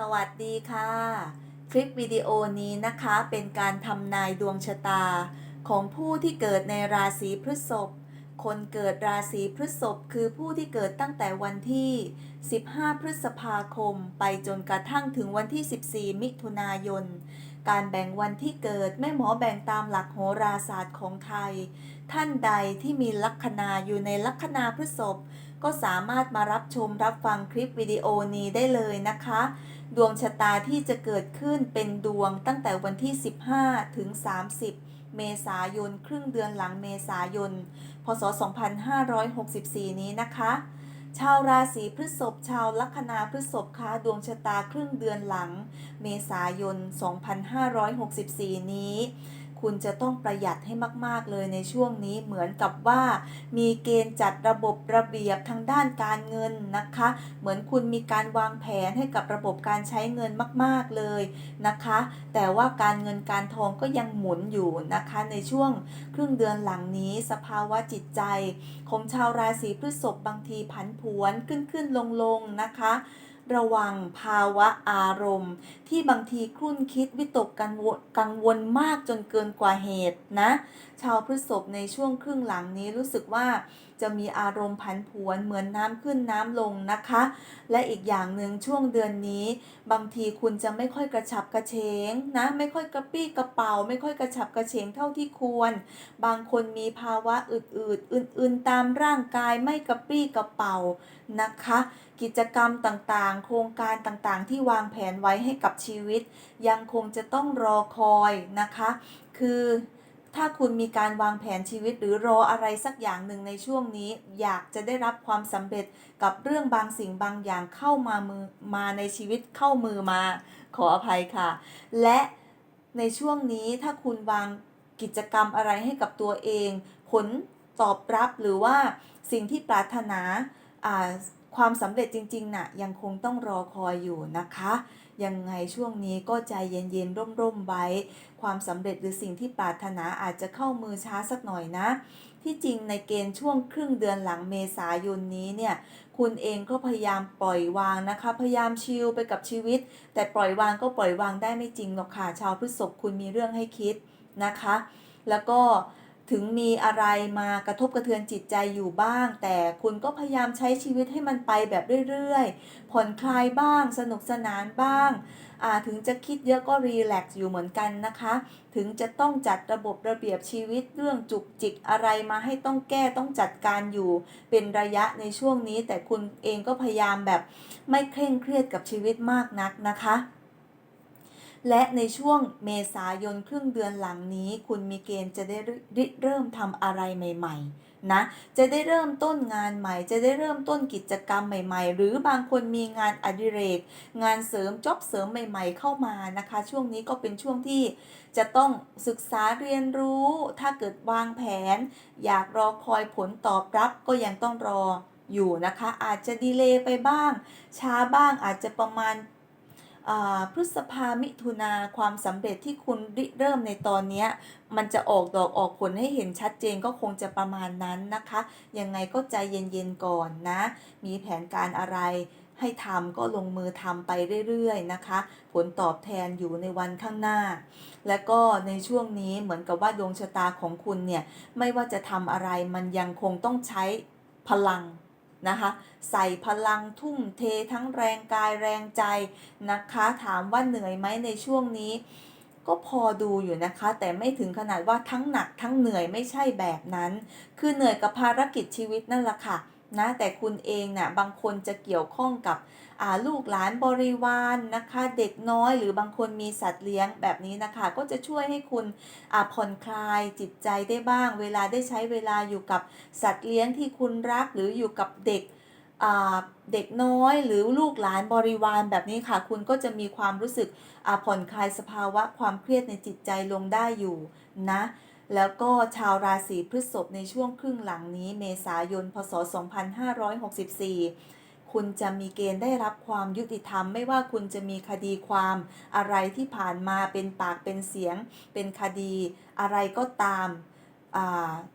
สวัสดีค่ะ คลิปวิดีโอนี้นะคะเป็นการทำนายดวงชะตา ของผู้ที่เกิดในราศีพฤษภ คนเกิดราศีพฤษภคือผู้ที่เกิดตั้งแต่วันที่ 15 พฤษภาคม ไปจนกระทั่งถึงวันที่ 14 มิถุนายน การแบ่งวันที่เกิดแม่หมอแบ่งตามหลักโหราศาสตร์ของไทย ท่านใดที่มีลัคนาอยู่ในลัคนาพฤษภ ก็สามารถมารับชมรับฟังคลิปวิดีโอนี้ได้เลยนะคะ ดวงชะตาที่จะเกิดขึ้นเป็นดวงตั้งแต่วันที่ 15 ถึง 30 เมษายน ครึ่งเดือนหลังเมษายน พศ 2564 นี้นะคะ ชาวราศีพฤษภชาวลัคนาพฤษภคะดวงชะตาครึ่งเดือนหลัง เมษายน 2564 นี้ คุณจะต้องประหยัดให้มาก ๆ เลยในช่วงนี้เหมือนกับว่า มีเกณฑ์จัดระบบระเบียบทางด้านการเงินนะคะ เหมือนคุณมีการวางแผนให้กับระบบการใช้เงินมาก ๆ เลยนะคะ แต่ว่าการเงินการทองก็ยังหมุนอยู่นะคะในช่วงครึ่งเดือนหลังนี้สภาวะจิตใจ ของชาวราศีพฤษภบางทีผันผวนขึ้นขึ้นลงลงนะคะ ระวังภาวะอารมณ์ ที่บางทีครุ่นคิดวิตกกังวลกังวลมากจนเกินกว่าเหตุนะชาวพฤษภในช่วงครึ่งหลังนี้รู้สึกว่าจะมีอารมณ์ผันผวนเหมือนน้ำขึ้นน้ำลงนะคะ และอีกอย่างหนึ่งช่วงเดือนนี้ บางทีคุณจะไม่ค่อยกระฉับกระเฉงนะไม่ค่อยกระปี้กระเป๋า ไม่ค่อยกระฉับกระเฉงเท่าที่ควร บางคนมีภาวะอืดๆอื่นๆตามร่างกายไม่กระปรี้กระเป๋านะคะ กิจกรรมต่างๆ โครงการต่างๆ ที่วางแผนไว้ให้กับชีวิต ยังคงจะต้องรอคอยนะคะ คือ ถ้าคุณมีการวางแผนชีวิตหรือรออะไรสักอย่างหนึ่งในช่วงนี้ อยากจะได้รับความสำเร็จกับเรื่องบางสิ่งบางอย่างเข้ามามือมาในชีวิตเข้ามือมา ขออภัยค่ะ และในช่วงนี้ถ้าคุณวางกิจกรรมอะไรให้กับตัวเอง ผลตอบรับหรือว่าสิ่งที่ปรารถนาอ่าความสำเร็จจริงๆน่ะยังคงต้องรอคอยอยู่นะคะ ยังไงช่วงนี้ก็ใจเย็นๆ ร่มๆไว้ ความสำเร็จหรือสิ่งที่ปรารถนาอาจจะเข้ามือช้าสักหน่อยนะ ที่จริงในเกณฑ์ช่วงครึ่งเดือนหลังเมษายนนี้เนี่ยคุณเองก็พยายามปล่อยวางนะคะ พยายามชิลไปกับชีวิต แต่ปล่อยวางก็ปล่อยวางได้ไม่จริงหรอกค่ะชาวพฤษภคุณมีเรื่องให้คิดนะคะ แล้วก็ ถึงมีอะไรมากระทบกระเทือนจิตใจอยู่บ้าง แต่คุณก็พยายามใช้ชีวิตให้มันไปแบบเรื่อยๆ ผ่อนคลายบ้าง สนุกสนานบ้างาถึงจะคิดเยอะก็รีแลกซ์อยู่เหมือนกันนะคะ ถึงจะต้องจัดระบบระเบียบชีวิตเรื่องจุกจิกอะไรมาให้ต้องแก้ต้องจัดการอยู่เป็นระยะในช่วงนี้ แต่คุณเองก็พยายามแบบไม่เคร่งเครียดกับชีวิตมากนักนะคะ และในช่วงเมษายนครึ่งเดือนหลังนี้ คุณมีเกณฑ์จะได้ริเริ่มทำอะไรใหม่ ๆ นะ จะได้เริ่มต้นงานใหม่ จะได้เริ่มต้นกิจกรรมใหม่ ๆ หรือบางคนมีงานอดิเรก งานเสริมจ็อบเสริมใหม่ ๆ เข้ามานะคะ ช่วงนี้ก็เป็นช่วงที่จะต้องศึกษาเรียนรู้ ถ้าเกิดวางแผน อยากรอคอยผลตอบรับก็ยังต้องรออยู่นะคะ อาจจะดีเลย์ไปบ้าง ช้าบ้างอาจจะประมาณ พฤษภามิถุนาความสำเร็จที่คุณริเริ่มในตอนนี้มันจะออกดอกออกผลให้เห็นชัดเจนก็คงจะประมาณนั้นนะคะ ยังไงก็ใจเย็นๆก่อนนะ มีแผนการอะไรให้ทำก็ลงมือทำไปเรื่อยๆนะคะ ผลตอบแทนอยู่ในวันข้างหน้า และก็ในช่วงนี้เหมือนกับว่าดวงชะตาของคุณเนี่ย ไม่ว่าจะทำอะไรมันยังคงต้องใช้พลัง นะคะ ใส่พลังทุ่มเททั้งแรงกายแรงใจนะคะ ถามว่าเหนื่อยไหมในช่วงนี้ ก็พอดูอยู่นะคะ แต่ไม่ถึงขนาดว่าทั้งหนักทั้งเหนื่อยไม่ใช่แบบนั้น คือเหนื่อยกับภารกิจชีวิตนั่นแหละค่ะ นะแต่คุณเองนะ่ะบางคนจะเกี่ยวข้องกับลูกหลานบริวารนนะคะเด็กน้อยหรือบางคนมีสัตว์เลี้ยงแบบนี้นะคะ ก็จะช่วยให้คุณผ่อนคลายจิตใจได้บ้าง เวลาได้ใช้เวลาอยู่กับสัตว์เลี้ยงที่คุณรักหรืออยู่กับเด็กเด็กน้อยหรือลูกหลานบริวารแบบนี้ค่ะ คุณก็จะมีความรู้สึกผ่อนคลายสภาวะความเครียดในจิตใจลงได้อยู่นะ แล้วก็ชาวราศีพฤษภในช่วงครึ่งหลังนี้เมษายน พศ 2564 คุณจะมีเกณฑ์ได้รับความยุติธรรม ไม่ว่าคุณจะมีคดีความอะไรที่ผ่านมาเป็นปากเป็นเสียง เป็นคดีอะไรก็ตาม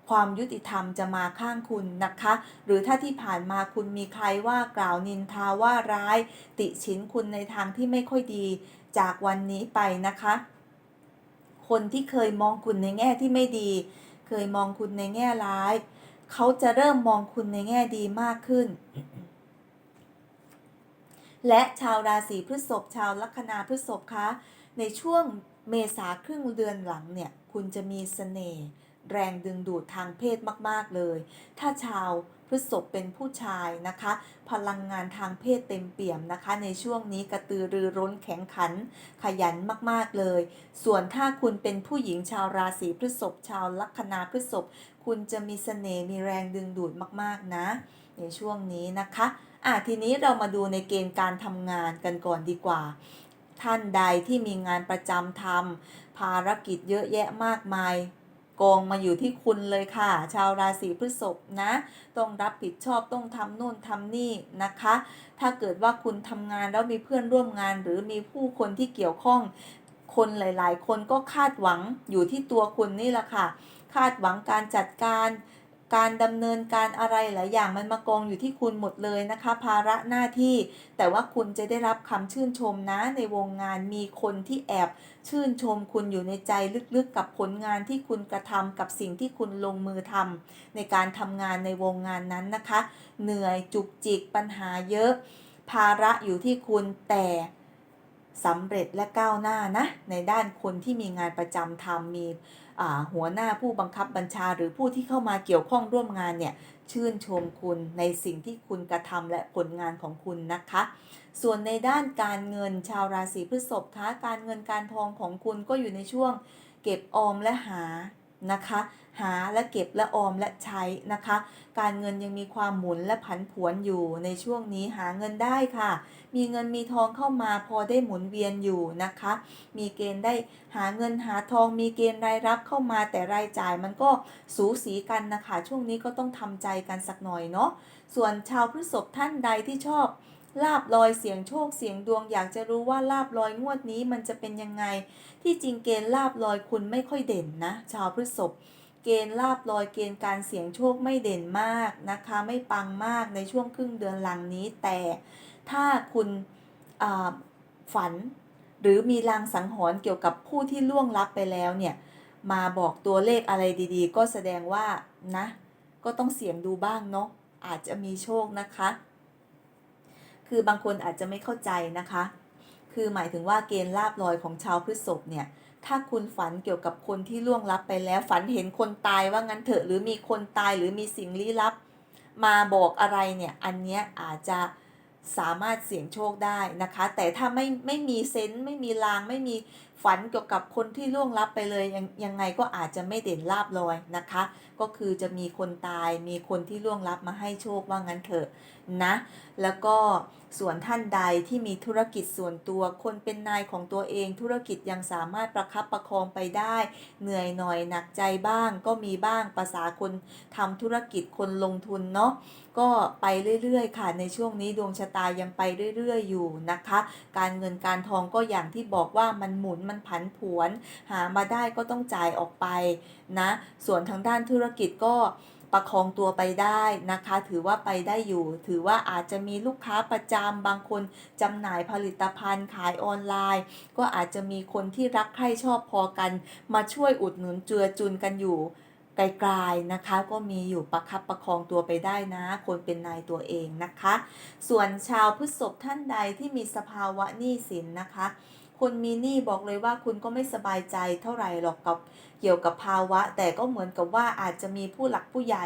ความยุติธรรมจะมาข้างคุณนะคะ หรือถ้าที่ผ่านมาคุณมีใครว่ากล่าวนินทาว่าร้าย ติฉินคุณในทางที่ไม่ค่อยดีจากวันนี้ไปนะคะ คนที่เคยมองคุณในแง่ที่ไม่ดี เคยมองคุณในแง่ร้าย เขาจะเริ่มมองคุณในแง่ดีมากขึ้น และชาวราศีพฤษภชาวลัคนาพฤษภคะ ในช่วงเมษาครึ่งเดือนหลังเนี่ย คุณจะมีเสน่ห์แรงดึงดูดทางเพศมาก ๆ เลย ถ้าชาว พฤษภเป็นผู้ชายนะคะ พลังงานทางเพศเต็มเปี่ยมนะคะ ในช่วงนี้กระตือรือร้นแข็งขัน ขยันมากๆเลย ส่วนถ้าคุณเป็นผู้หญิงชาวราศีพฤษภชาวลัคนาพฤษภคุณจะมีเสน่ห์มีแรงดึงดูดมากๆนะ ในช่วงนี้นะคะอะทีนี้เรามาดูในเกณฑ์การทำงานกันก่อนดีกว่า ท่านใดที่มีงานประจำทำภารกิจเยอะแยะมากมาย กงมาอยู่ที่คุณเลยค่ะ ชาวราศีพฤษภนะ ต้องรับผิดชอบต้องทำนู่นทำนี่นะคะ ถ้าเกิดว่าคุณทำงานแล้วมีเพื่อนร่วมงาน หรือมีผู้คนที่เกี่ยวข้อง คนหลาย ๆ คนก็คาดหวังอยู่ที่ตัวคุณนี่แหละค่ะ คาดหวังการจัดการ การดำเนินการอะไรหลายอย่างมันมากองอยู่ที่คุณหมดเลยนะคะ ภาระหน้าที่ แต่ว่าคุณจะได้รับคำชื่นชมนะในวงงานมีคนที่แอบชื่นชมคุณอยู่ในใจลึกๆกับผลงานที่คุณกระทำกับสิ่งที่คุณลงมือทำในการทำงานในวงงานนั้นนะคะ เหนื่อยจุกจิกปัญหาเยอะ ภาระอยู่ที่คุณแต่สำเร็จและก้าวหน้านะ ในด้านคนที่มีงานประจำทำมี หัวหน้าผู้บังคับบัญชาหรือผู้ที่เข้ามาเกี่ยวข้องร่วมงานเนี่ยชื่นชมคุณในสิ่งที่คุณกระทำและผลงานของคุณนะคะ ส่วนในด้านการเงินชาวราศีพฤษภคะการเงินการทองของคุณก็อยู่ในช่วงเก็บออมและหา นะคะ หาและเก็บและออมและใช้นะคะ การเงินยังมีความหมุนและผันผวนอยู่ในช่วงนี้หาเงินได้ค่ะ มีเงินมีทองเข้ามาพอได้หมุนเวียนอยู่นะคะ มีเกณฑ์ได้หาเงินหาทอง มีเกณฑ์รายรับเข้ามาแต่รายจ่ายมันก็สูสีกันนะคะ ช่วงนี้ก็ต้องทำใจกันสักหน่อยเนาะส่วนชาวพฤษภท่านใดที่ชอบลาบลอยเสียงโชคเสียงดวงอยากจะรู้ว่าลาบลอยงวดนี้มันจะเป็นยังไง ที่จริงเกณฑ์ลาบลอยคุณไม่ค่อยเด่นนะ ชาวพฤษภเกณฑ์ลาบลอยเกณฑ์การเสี่ยงโชคไม่เด่นมากนะคะ ไม่ปังมากในช่วงครึ่งเดือนหลังนี้ แต่ถ้าคุณฝัน หรือมีลางสังหรณ์เกี่ยวกับผู้ที่ล่วงลับไปแล้วเนี่ยมาบอกตัวเลขอะไรดีๆ ก็แสดงว่านะก็ต้องเสี่ยงดูบ้างเนาะอาจจะมีโชคนะคะ คือบางคนอาจจะไม่เข้าใจนะคะ คือหมายถึงว่าเกณฑ์ลาบลอยของชาวพฤษภเนี่ย ถ้าคุณฝันเกี่ยวกับคนที่ล่วงลับไปแล้ว ฝันเห็นคนตายว่างั้นเถอะ หรือมีคนตายหรือมีสิ่งลี้ลับ มาบอกอะไรเนี่ย อันเนี้ยอาจจะสามารถเสี่ยงโชคได้นะคะ แต่ถ้าไม่ไม่มีเซนส์ไม่มีลางไม่มี ฝันเกี่ยวกับคนที่ล่วงลับไปเลยยังยังไงก็อาจจะไม่เด่นลาบลอยนะคะ ก็คือจะมีคนตายมีคนที่ล่วงลับมาให้โชคว่างั้นเถอะนะ แล้วก็ส่วนท่านใดที่มีธุรกิจส่วนตัว คนเป็นนายของตัวเองธุรกิจยังสามารถประคับประคองไปได้ เหนื่อยหน่อยหนักใจบ้าง ก็มีบ้างภาษาคนทำธุรกิจคนลงทุนเนาะก็ไปเรื่อยๆ ค่ะในช่วงนี้ดวงชะตายังไปเรื่อย ๆ อยู่นะคะ การเงินการทองก็อย่างที่บอกว่ามันหมุนมันผันผวน หามาได้ก็ต้องจ่ายออกไปนะ ส่วนทางด้านธุรกิจก็ประคองตัวไปได้นะคะ ถือว่าไปได้อยู่ ถือว่าอาจจะมีลูกค้าประจำบางคนจำหน่ายผลิตภัณฑ์ขายออนไลน์ ก็อาจจะมีคนที่รักใคร่ชอบพอกัน มาช่วยอุดหนุนเจือจุนกันอยู่ไกลๆนะคะ ก็มีอยู่ประคับประคองตัวไปได้นะ คนเป็นนายตัวเองนะคะ ส่วนชาวพฤษภท่านใดที่มีสภาวะหนี้สินนะคะ คุณมีหนี้บอกเลยว่าคุณก็ไม่สบายใจเท่าไหร่หรอกกับเกี่ยวกับภาวะ แต่ก็เหมือนกับว่าอาจจะมีผู้หลักผู้ใหญ่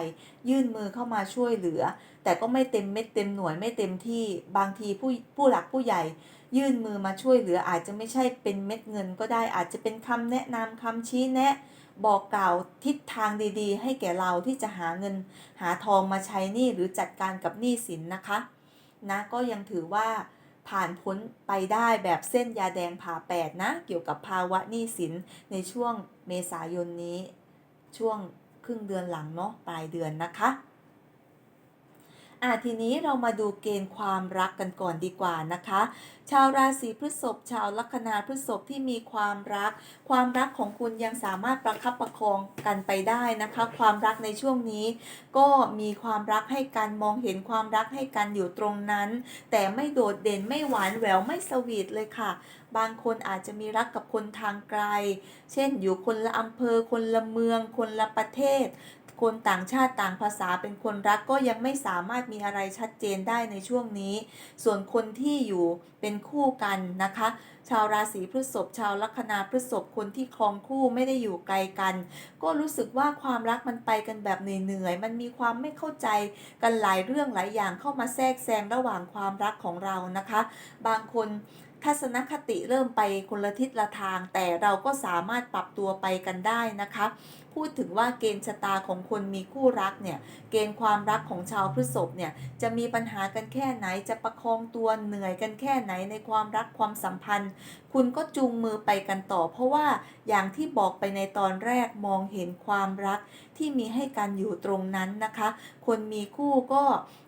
ยื่นมือเข้ามาช่วยเหลือ แต่ก็ไม่เต็มเม็ดเต็มหน่วยไม่เต็มที่บางทีผู้ผู้หลักผู้ใหญ่ ยื่นมือมาช่วยเหลืออาจจะไม่ใช่เป็นเม็ดเงินก็ได้อาจจะเป็นคำแนะนำคำชี้แนะบอกกล่าวทิศทางดีๆ ให้แก่เราที่จะหาเงิน หาทองมาใช้หนี้หรือจัดการกับหนี้สินนะคะ นะก็ยังถือว่า ผ่านพ้นไปได้แบบเส้นยาแดงผ่าแปดนะ เกี่ยวกับภาวะหนี้สินในช่วงเมษายนนี้ ช่วงครึ่งเดือนหลังเนาะปลายเดือนนะคะ อะทีนี้เรามาดูเกณฑ์ความรักกันก่อนดีกว่านะคะ ชาวราศีพฤษภชาวลัคนาพฤษภที่มีความรัก ความรักของคุณยังสามารถประคับประคองกันไปได้นะคะ ความรักในช่วงนี้ ก็มีความรักให้กันมองเห็นความรักให้กันอยู่ตรงนั้น แต่ไม่โดดเด่นไม่หวานแหววไม่สวีทเลยค่ะ บางคนอาจจะมีรักกับคนทางไกล เช่นอยู่คนละอำเภอคนละเมือง คนละประเทศ คนต่างชาติต่างภาษาเป็นคนรักก็ยังไม่สามารถมีอะไรชัดเจนได้ในช่วงนี้ ส่วนคนที่อยู่เป็นคู่กันนะคะ ชาวราศีพฤษภชาวลัคนาพฤษภคนที่ครองคู่ไม่ได้อยู่ไกลกัน ก็รู้สึกว่าความรักมันไปกันแบบเหนื่อยๆมันมีความไม่เข้าใจกันหลายเรื่องหลายอย่างเข้ามาแทรกแซงระหว่างความรักของเรานะคะ บางคนทัศนคติเริ่มไปคนละทิศละทาง แต่เราก็สามารถปรับตัวไปกันได้นะคะ พูดถึงว่าเกณฑ์ชะตาของคนมีคู่รักเนี่ยเกณฑ์ความรักของชาวพฤษภเนี่ยจะมีปัญหากันแค่ไหนจะประคองตัวเหนื่อยกันแค่ไหนในความรักความสัมพันธ์ คุณก็จูงมือไปกันต่อ เพราะว่าอย่างที่บอกไปในตอนแรกมองเห็นความรักที่มีให้กันอยู่ตรงนั้นนะคะ คนมีคู่ก็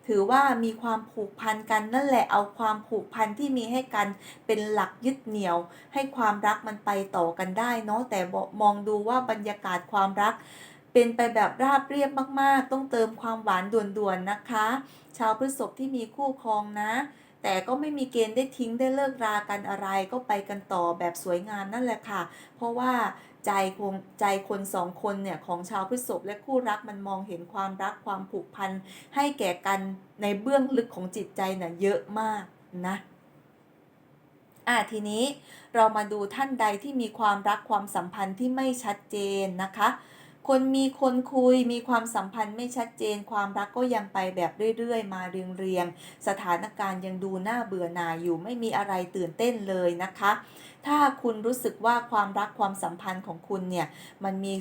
ถือว่ามีความผูกพันกันนั่นแหละเอาความผูกพันที่มีให้กันเป็นหลักยึดเหนี่ยว ให้ความรักมันไปต่อกันได้เนาะแต่มองดูว่าบรรยากาศความรัก เป็นไปแบบราบเรียบมากๆ ต้องเติมความหวานด่วนๆนะคะ ชาวพฤษภที่มีคู่ครองนะ แต่ก็ไม่มีเกณฑ์ได้ทิ้งได้เลิกรากันอะไรก็ไปกันต่อแบบสวยงามนั่นแหละค่ะ เพราะว่าใจคงใจคนสองคนเนี่ยของชาวพฤษภและคู่รักมันมองเห็นความรักความผูกพันให้แก่กันในเบื้องลึกของจิตใจน่ะเยอะมากนะอะทีนี้ เรามาดูท่านใดที่มีความรักความสัมพันธ์ที่ไม่ชัดเจนนะคะ คนมีคนคุยมีความสัมพันธ์ไม่ชัดเจน ความรักก็ยังไปแบบเรื่อยๆ มาเรียงๆ สถานการณ์ยังดูน่าเบื่อหน่ายอยู่ไม่มีอะไรตื่นเต้นเลยนะคะ ถ้าคุณรู้สึกว่าความรักความสัมพันธ์ของคุณเนี่ยมันมี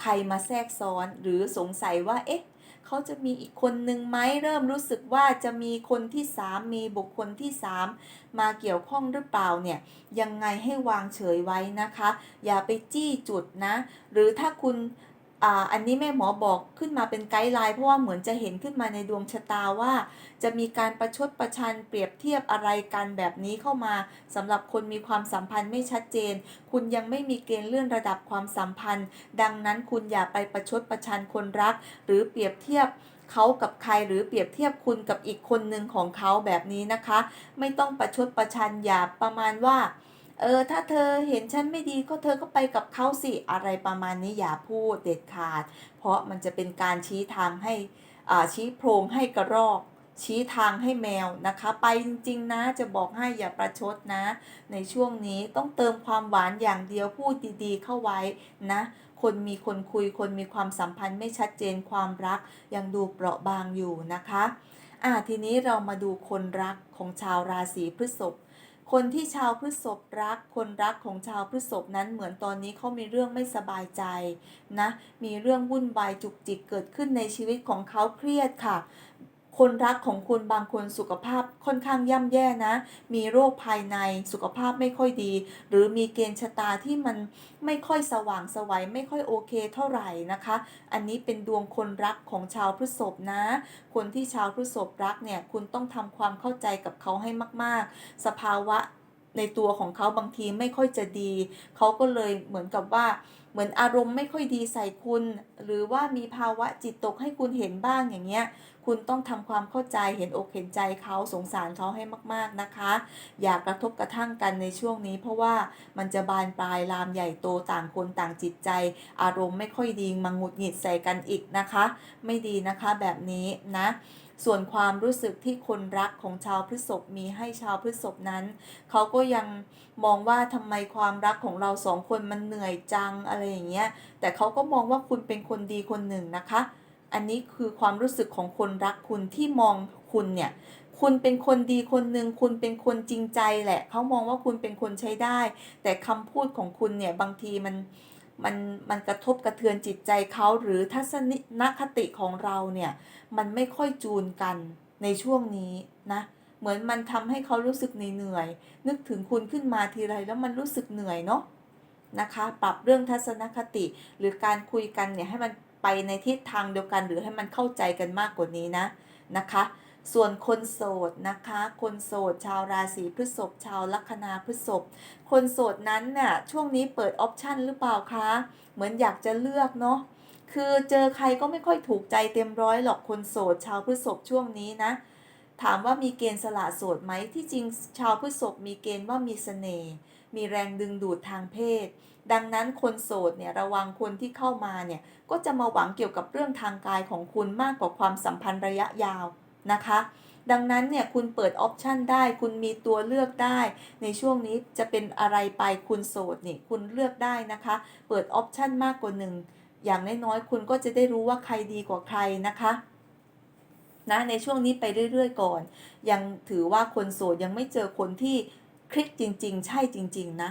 ใครมาแทรกซ้อนหรือสงสัยว่าเอ๊ะ เขาจะมีอีกคนนึงไหมเริ่มรู้สึกว่าจะมีคนที่สามมีบุคคลที่สามมาเกี่ยวข้องหรือเปล่าเนี่ยยังไงให้วางเฉยไว้นะคะ อย่าไปจี้จุดนะ หรือถ้าคุณ อ่าอันนี้แม่หมอบอกขึ้นมาเป็นไกด์ไลน์เพราะว่าเหมือนจะเห็นขึ้นมาในดวงชะตาว่า จะมีการประชดประชันเปรียบเทียบอะไรกันแบบนี้เข้ามาสำหรับคนมีความสัมพันธ์ไม่ชัดเจน คุณยังไม่มีเกณฑ์เลื่อนระดับความสัมพันธ์ ดังนั้นคุณอย่าไปประชดประชันคนรัก หรือเปรียบเทียบเขากับใครหรือเปรียบเทียบคุณกับอีกคนหนึ่งของเขาแบบนี้นะคะ ไม่ต้องประชดประชันอย่าประมาณว่า เออถ้าเธอเห็นฉันไม่ดีก็เธอก็ไปกับเขาสิอะไรประมาณนี้อย่าพูดเด็ดขาด เพราะมันจะเป็นการชี้ทางให้อ่าชี้โพรงให้กระรอก ชี้ทางให้แมวนะคะ ไปจริงๆนะจะบอกให้อย่าประชดนะ ในช่วงนี้ต้องเติมความหวานอย่างเดียวพูดดีๆ เข้าไว้นะคนมีคนคุยคนมีความสัมพันธ์ไม่ชัดเจนความรัก ยังดูเปราะบางอยู่นะคะอ่าทีนี้เรามาดูคนรักของชาวราศีพฤษภ คนที่ชาวพฤษภรัก คนรักของชาวพฤษภนั้นเหมือนตอนนี้เขามีเรื่องไม่สบายใจนะ มีเรื่องวุ่นวายจุกจิกเกิดขึ้นในชีวิตของเขาเครียดค่ะ คนรักของคุณบางคนสุขภาพค่อนข้างย่ำแย่นะ มีโรคภายในสุขภาพไม่ค่อยดี หรือมีเกณฑ์ชะตาที่มันไม่ค่อยสว่างสวัยไม่ค่อยโอเคเท่าไหร่นะคะ อันนี้เป็นดวงคนรักของชาวพฤษภนะ คนที่ชาวพฤษภรักเนี่ยคุณต้องทำความเข้าใจกับเขาให้มาก ๆ สภาวะในตัวของเขาบางทีไม่ค่อยจะดี เขาก็เลยเหมือนกับว่า เหมือนอารมณ์ไม่ค่อยดีใส่คุณ หรือว่ามีภาวะจิตตกให้คุณเห็นบ้างอย่างเงี้ย คุณต้องทำความเข้าใจเห็นอกเห็นใจเขาสงสารเขาให้มากๆนะคะ อย่ากระทบกระทั่งกันในช่วงนี้ เพราะว่ามันจะบานปลายลามใหญ่โตต่างคนต่างจิตใจ อารมณ์ไม่ค่อยดีมาหงุดหงิดใส่กันอีกนะคะ ไม่ดีนะคะแบบนี้นะ ส่วนความรู้สึกที่คนรักของชาวพฤษภมีให้ชาวพฤษภนั้น เขาก็ยังมองว่าทำไมความรักของเราสองคนมันเหนื่อยจังอะไรอย่างเงี้ย แต่เขาก็มองว่าคุณเป็นคนดีคนหนึ่งนะคะ อันนี้คือความรู้สึกของคนรักคุณที่มองคุณเนี่ยคุณเป็นคนดีคนหนึ่งคุณเป็นคนจริงใจแหละ เขามองว่าคุณเป็นคนใช้ได้ แต่คำพูดของคุณเนี่ยบางทีมัน มันมันกระทบกระเทือนจิตใจเขาหรือทัศนคติของเราเนี่ยมันไม่ค่อยจูนกันในช่วงนี้นะเหมือนมันทำให้เขารู้สึกเหนื่อย นึกถึงคุณขึ้นมาทีไรแล้วมันรู้สึกเหนื่อยเนาะนะคะ ปรับเรื่องทัศนคติ หรือการคุยกันเนี่ยให้มันไปในทิศทางเดียวกัน หรือให้มันเข้าใจกันมากกว่านี้นะนะคะ ส่วนคนโสดนะคะ คนโสดชาวราศีพฤษภชาวลัคนาพฤษภคนโสดนั้นน่ะช่วงนี้เปิดออปชันหรือเปล่าคะ เหมือนอยากจะเลือกเนาะคือเจอใครก็ไม่ค่อยถูกใจเต็มร้อยหรอกคนโสดชาวพฤษภช่วงนี้นะ ถามว่ามีเกณฑ์สละโสดไหมที่จริงชาวพฤษภมีเกณฑ์ว่ามีเสน่ห์มีแรงดึงดูดทางเพศ ดังนั้นคนโสดเนี่ยระวังคนที่เข้ามาเนี่ยก็จะมาหวังเกี่ยวกับเรื่องทางกายของคุณมากกว่าความสัมพันธ์ระยะยาว นะคะ ดังนั้นเนี่ยคุณเปิดออปชันได้ คุณมีตัวเลือกได้ ในช่วงนี้จะเป็นอะไรไปคุณโสดนี่คุณเลือกได้นะคะ เปิดออปชันมากกว่าหนึ่งอย่างน้อยๆคุณก็จะได้รู้ว่าใครดีกว่าใครนะคะนะในช่วงนี้ไปเรื่อยๆก่อน ยังถือว่าคนโสดยังไม่เจอคนที่คลิกจริง ๆ ใช่จริง ๆ นะ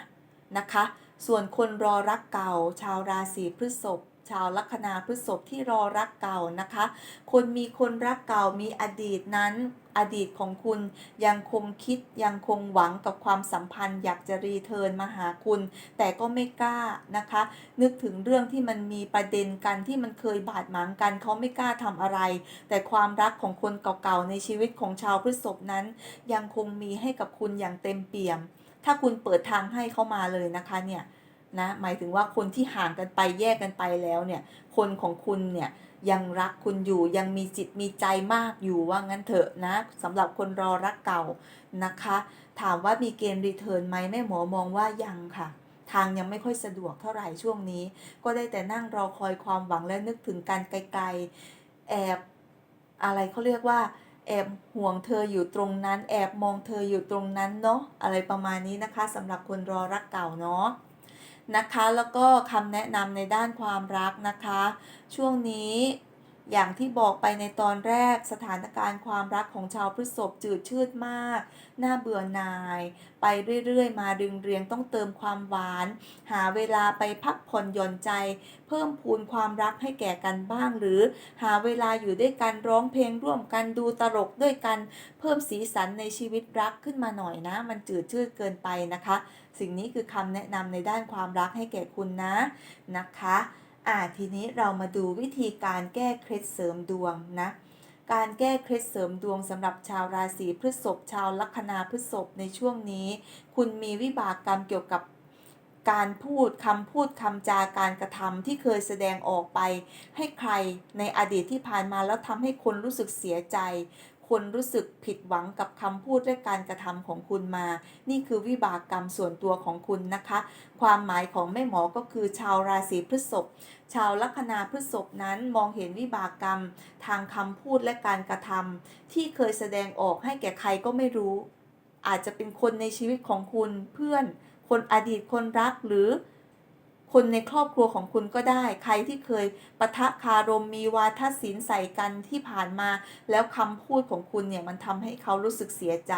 นะคะ ส่วนคนรอรักเก่าชาวราศีพฤษภ ชาวลัคนาพฤษภที่รอรักเก่านะคะ คนมีคนรักเก่ามีอดีตนั้นอดีตของคุณยังคงคิดยังคงหวังกับความสัมพันธ์ อยากจะรีเทิร์นมาหาคุณ แต่ก็ไม่กล้านะคะ นึกถึงเรื่องที่มันมีประเด็นกันที่มันเคยบาดหมางกันเขาไม่กล้าทำอะไร แต่ความรักของคนเก่าๆในชีวิตของชาวพฤษภนั้น ยังคงมีให้กับคุณอย่างเต็มเปี่ยม ถ้าคุณเปิดทางให้เขามาเลยนะคะเนี่ย นะหมายถึงว่าคนที่ห่างกันไปแยกกันไปแล้วเนี่ย คนของคุณเนี่ยยังรักคุณอยู่ยังมีจิตมีใจมากอยู่ว่างั้นเถอะนะสำหรับคนรอรักเก่านะคะ ถามว่ามีเกณฑ์รีเทิร์นไหมแม่หมอมองว่ายังค่ะ ทางยังไม่ค่อยสะดวกเท่าไหร่ช่วงนี้ ก็ได้แต่นั่งรอคอยความหวังและนึกถึงการไกลๆแอบอะไรเขาเรียกว่าแอบห่วงเธออยู่ตรงนั้น แอบมองเธออยู่ตรงนั้นเนาะอะไรประมาณนี้นะคะสำหรับคนรอรักเก่าเนาะ นะคะ แล้วก็คำแนะนำในด้านความรักนะคะ ช่วงนี้ อย่างที่บอกไปในตอนแรกสถานการณ์ความรักของชาวพฤษภจืดชืดมาก น่าเบื่อหน่าย ไปเรื่อยๆ มาดึงเรียงต้องเติมความหวาน หาเวลาไปพักผ่อนหย่อนใจ เพิ่มพูนความรักให้แก่กันบ้าง หรือหาเวลาอยู่ด้วยกันร้องเพลงร่วมกันดูตลกด้วยกัน เพิ่มสีสันในชีวิตรักขึ้นมาหน่อยนะ มันจืดชืดเกินไปนะคะ สิ่งนี้คือคำแนะนำในด้านความรักให้แก่คุณนะนะคะ อ่าทีนี้เรามาดูวิธีการแก้เคล็ดเสริมดวงนะการแก้เคล็ดเสริมดวงสำหรับชาวราศีพฤษภชาวลัคนาพฤษภในช่วงนี้ คุณมีวิบากกรรมเกี่ยวกับการพูดคำพูดคำจาการกระทำที่เคยแสดงออกไป ให้ใครในอดีตที่ผ่านมาแล้วทำให้คนรู้สึกเสียใจ คนรู้สึกผิดหวังกับคำพูดและการกระทำของคุณมา นี่คือวิบากกรรมส่วนตัวของคุณนะคะ ความหมายของแม่หมอก็คือชาวราศีพฤษภ ชาวลัคนาพฤษภนั้นมองเห็นวิบากกรรม ทางคำพูดและการกระทำที่เคยแสดงออกให้แก่ใครก็ไม่รู้ อาจจะเป็นคนในชีวิตของคุณเพื่อน คนอดีตคนรักหรือ คนในครอบครัวของคุณก็ได้ ใครที่เคยปะทะคารมมีวาทศิลป์ใส่กันที่ผ่านมา แล้วคำพูดของคุณเนี่ยมันทำให้เขารู้สึกเสียใจ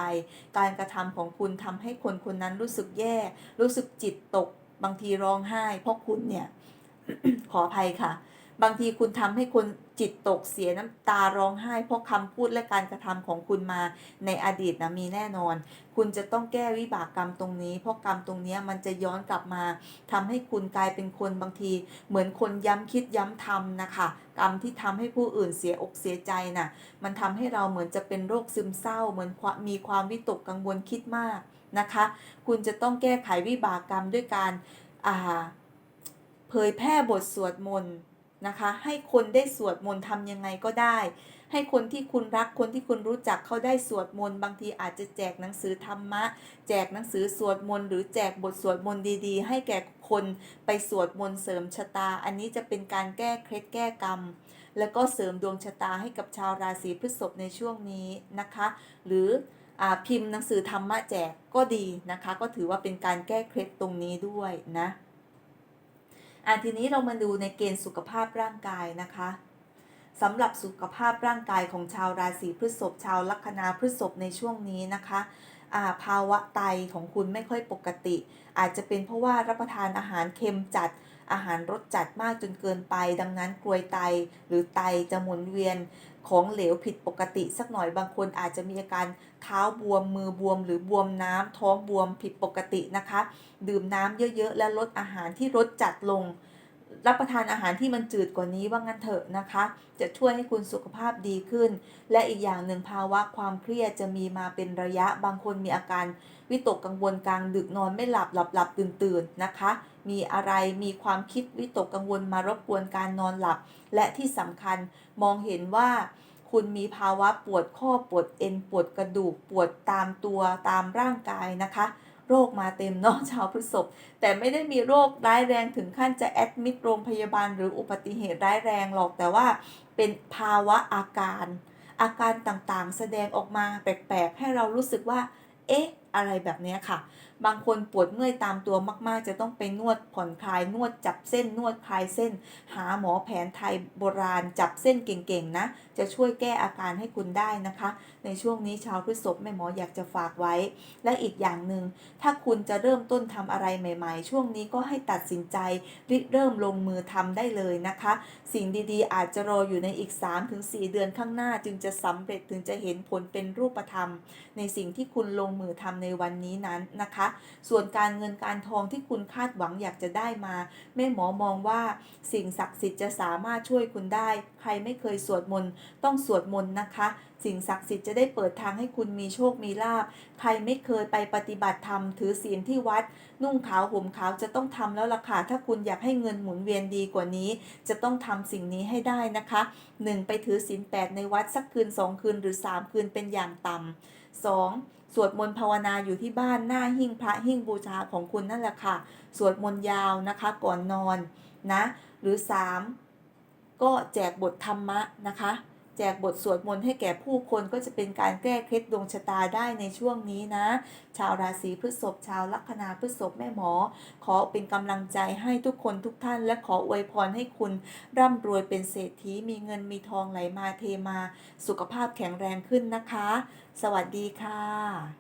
การกระทำของคุณทำให้คนคนนั้นรู้สึกแย่ รู้สึกจิตตก บางทีร้องไห้ เพราะคุณเนี่ยขออภัยค่ะ บางทีคุณทำให้คนจิตตกเสียน้ำตาร้องไห้ เพราะคำพูดและการกระทำของคุณมาในอดีตนะมีแน่นอน คุณจะต้องแก้วิบากกรรมตรงนี้ เพราะกรรมตรงนี้มันจะย้อนกลับมาทำให้คุณกลายเป็นคนบางที เหมือนคนย้ำคิดย้ำทำนะคะ กรรมที่ทำให้ผู้อื่นเสียอกเสียใจน่ะ มันทำให้เราเหมือนจะเป็นโรคซึมเศร้า เหมือนมีความวิตกกังวลคิดมากนะคะ คุณจะต้องแก้ไขวิบากกรรมด้วยการเผยแพร่บทสวดมนต์ นะคะ ให้คนได้สวดมนต์ทำยังไงก็ได้ ให้คนที่คุณรักคนที่คุณรู้จักเขาได้สวดมนต์บางทีอาจจะแจกหนังสือธรรมะ แจกหนังสือสวดมนต์หรือแจกบทสวดมนต์ดีๆ ให้แก่คนไปสวดมนต์เสริมชะตา อันนี้จะเป็นการแก้เคล็ดแก้กรรม แล้วก็เสริมดวงชะตาให้กับชาวราศีพฤษภในช่วงนี้นะคะ หรืออพิมพ์หนังสือธรรมะแจกก็ดีนะคะ ก็ถือว่าเป็นการแก้เคล็ดตรงนี้ด้วยนะ อะทีนี้เรามาดูในเกณฑ์สุขภาพร่างกายนะคะสำหรับสุขภาพร่างกายของชาวราศีพฤษภชาวลัคนาพฤษภในช่วงนี้นะคะาภาวะไตของคุณไม่ค่อยปกติ อาจจะเป็นเพราะว่ารับประทานอาหารเค็มจัด อาหารรสจัดมากจนเกินไป ดังนั้นกลวยไตหรือไตจะหมุนเวียน ของเหลวผิดปกติสักหน่อยบางคนอาจจะมีอาการเท้าบวมมือบวม หรือบวมน้ำท้องบวมผิดปกตินะคะ ดื่มน้ำเยอะๆ และลดอาหารที่รสจัดลง รับประทานอาหารที่มันจืดกว่านี้ว่างั้นเถอะนะคะ จะช่วยให้คุณสุขภาพดีขึ้น และอีกอย่างหนึ่งภาวะความเครียดจะมีมาเป็นระยะบางคนมีอาการวิตกกังวลกลางดึกนอนไม่หลับหลับหลับตื่นตื่นนะคะ มีอะไรมีความคิดวิตกกังวลมารบกวนการนอนหลับ และที่สำคัญมองเห็นว่าคุณมีภาวะปวดข้อปวดเอ็นปวดกระดูกปวดตามตัวตามร่างกายนะคะ โรคมาเต็มเนาะชาวพฤษภแต่ไม่ได้มีโรคร้ายแรงถึงขั้นจะแอดมิดโรงพยาบาลหรืออุบัติเหตุร้ายแรงหรอกแต่ว่าเป็นภาวะอาการ อาการต่างๆ แสดงออกมาแปลกๆ ให้เรารู้สึกว่า เอ๊ะ อะไรแบบนี้ค่ะ บางคนปวดเมื่อยตามตัวมาก ๆ จะต้องไปนวดผ่อนคลายนวดจับเส้นนวดคลายเส้น หาหมอแผนไทยโบราณจับเส้นเก่ง ๆ นะ จะช่วยแก้อาการให้คุณได้นะคะ ในช่วงนี้ชาวพฤษภแม่หมออยากจะฝากไว้ และอีกอย่างหนึ่งถ้าคุณจะเริ่มต้นทำอะไรใหม่ ๆ ช่วงนี้ก็ให้ตัดสินใจริเริ่มลงมือทำได้เลยนะคะ สิ่งดีๆ อาจจะรออยู่ในอีก 3-4 เดือนข้างหน้าจึงจะสำเร็จถึงจะเห็นผลเป็นรูปธรรม ในสิ่งที่คุณลงมือทำในวันนี้นั้นนะคะส่วนการเงินการทองที่คุณคาดหวังอยากจะได้มา แม่หมอมองว่าสิ่งศักดิ์สิทธิ์จะสามารถช่วยคุณได้ ใครไม่เคยสวดมนต์ต้องสวดมนต์นะคะ สิ่งศักดิ์สิทธิ์จะได้เปิดทางให้คุณมีโชคมีลาภใครไม่เคยไปปฏิบัติธรรมถือศีลที่วัด นุ่งขาวห่มขาวจะต้องทำแล้วล่ะค่ะ ถ้าคุณอยากให้เงินหมุนเวียนดีกว่านี้ จะต้องทำสิ่งนี้ให้ได้นะคะ 1. ไปถือศีลแปดในวัดสักคืน 2 คืนหรือ 3 คืนเป็นอย่างต่ำ 2. สวดมนต์ภาวนาอยู่ที่บ้านหน้าหิ้งพระหิ้งบูชาของคุณนั่นแหละค่ะ สวดมนต์ยาวนะคะก่อนนอนนะ หรือ 3. ก็แจกบทธรรมะนะคะ แจกบทสวดมนต์ให้แก่ผู้คนก็จะเป็นการแก้เคล็ดดวงชะตาได้ในช่วงนี้นะ ชาวราศีพฤษภชาวลัคนาพฤษภแม่หมอ ขอเป็นกำลังใจให้ทุกคนทุกท่าน และขออวยพรให้คุณร่ำรวยเป็นเศรษฐีมีเงินมีทองไหลมาเทมา สุขภาพแข็งแรงขึ้นนะคะ สวัสดีค่ะ